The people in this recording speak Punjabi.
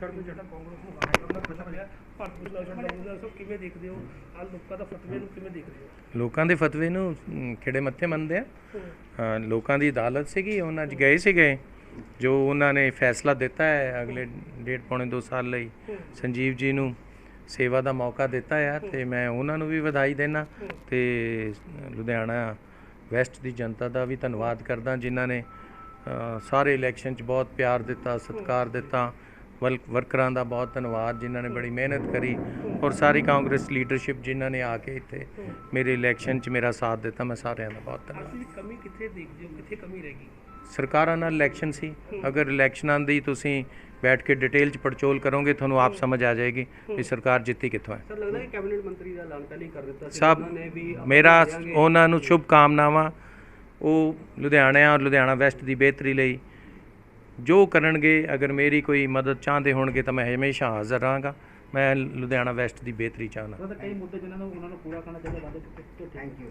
ਛੱਡ ਜਿਹੜਾ ਕਾਂਗਰਸ ਨੂੰ ਬਾਹਰ ਕਰਨਾ ਖੁਸ਼ ਰਿਹਾ ਭਾਰਤ ਭੂਸ਼ਣ ਛੱਡਦਾ ਸੋ ਕਿਵੇਂ ਦੇਖਦੇ ਹੋ? ਆ ਲੋਕਾਂ ਦਾ ਫਤਵੇ ਨੂੰ ਕਿਵੇਂ ਦੇਖਦੇ ਹੋ? ਲੋਕਾਂ ਦੇ ਫਤਵੇ ਨੂੰ ਅਮ, ਖਿੜੇ ਮੱਥੇ ਮੰਨਦੇ ਆ। ਹਾਂ, ਲੋਕਾਂ ਦੀ ਅਦਾਲਤ ਸੀਗੀ ਉਹਨਾਂ 'ਚ ਗਏ ਸੀਗੇ। ਜੋ ਉਹਨਾਂ ਨੇ ਫੈਸਲਾ ਦਿੱਤਾ ਹੈ ਅਗਲੇ ਡੇਢ ਪੌਣੇ 2 ਸਾਲ ਲਈ ਸੰਜੀਵ ਜੀ ਨੂੰ ਸੇਵਾ ਦਾ ਮੌਕਾ ਦਿੱਤਾ ਹੈ ਤੇ ਮੈਂ ਉਹਨਾਂ ਨੂੰ ਵੀ ਵਧਾਈ ਦੇਣਾ ਤੇ ਲੁਧਿਆਣਾ ਵੈਸਟ ਦੀ ਜਨਤਾ ਦਾ ਵੀ ਧੰਨਵਾਦ ਕਰਦਾ ਜਿਨ੍ਹਾਂ ਨੇ ਸਾਰੇ ਇਲੈਕਸ਼ਨ 'ਚ ਬਹੁਤ ਪਿਆਰ ਦਿੱਤਾ ਸਤਿਕਾਰ ਦਿੱਤਾ। ਵਲ ਵਰਕਰਾਂ ਦਾ ਬਹੁਤ ਧੰਨਵਾਦ ਜਿਨ੍ਹਾਂ ਨੇ ਬੜੀ ਮਿਹਨਤ ਕਰੀ ਔਰ ਸਾਰੀ ਕਾਂਗਰਸ ਲੀਡਰਸ਼ਿਪ ਜਿਨ੍ਹਾਂ ਨੇ ਆ ਕੇ ਇੱਥੇ ਮੇਰੇ ਇਲੈਕਸ਼ਨ 'ਚ ਮੇਰਾ ਸਾਥ ਦਿੱਤਾ ਮੈਂ ਸਾਰਿਆਂ ਦਾ ਬਹੁਤ ਧੰਨਵਾਦ। ਕਮੀ ਕਿੱਥੇ ਦੇਖਦੇ ਹੋ? ਕਿੱਥੇ ਕਮੀ ਰਹਿ ਗਈ? ਸਰਕਾਰਾਂ ਨਾਲ ਇਲੈਕਸ਼ਨ ਸੀ। ਅਗਰ ਇਲੈਕਸ਼ਨਾਂ ਦੀ ਤੁਸੀਂ ਬੈਠ ਕੇ ਡਿਟੇਲ 'ਚ ਪੜਚੋਲ ਕਰੋਗੇ ਤੁਹਾਨੂੰ ਆਪ ਸਮਝ ਆ ਜਾਏਗੀ ਵੀ ਸਰਕਾਰ ਜਿੱਤੀ ਕਿੱਥੋਂ ਹੈ। ਸਰ ਲੱਗਦਾ ਹੈ ਕੈਬਨਿਟ ਮੰਤਰੀ ਦਾ ਐਲਾਨ ਪਹਿਲਾਂ ਹੀ ਕਰ ਦਿੱਤਾ ਸੀ। ਸਭ ਉਹਨਾਂ ਨੇ ਵੀ ਆਪਾਂ ਮੇਰਾ। ਉਹਨਾਂ ਨੂੰ ਸ਼ੁਭ ਕਾਮਨਾਵਾਂ ਉਹ ਲੁਧਿਆਣਾ ਔਰ ਲੁਧਿਆਣਾ ਵੈਸਟ ਦੀ ਬਿਹਤਰੀ ਲਈ ਜੋ ਕਰਨਗੇ ਅਗਰ ਮੇਰੀ ਕੋਈ ਮਦਦ ਚਾਹੁੰਦੇ ਹੋਣਗੇ ਤਾਂ ਮੈਂ ਹਮੇਸ਼ਾ ਹਾਜ਼ਰ ਰਹਾਂਗਾ। ਮੈਂ ਲੁਧਿਆਣਾ ਵੈਸਟ ਦੀ ਬਿਹਤਰੀ ਚਾਹੁੰਦਾ। ਕਈ ਮੁੱਦੇ ਜਿਨ੍ਹਾਂ ਨੂੰ ਉਹਨਾਂ ਨੂੰ ਪੂਰਾ ਕਰਨਾ ਚਾਹੀਦਾ ਵਾਅਦੇ ਥੈਂਕ ਯੂ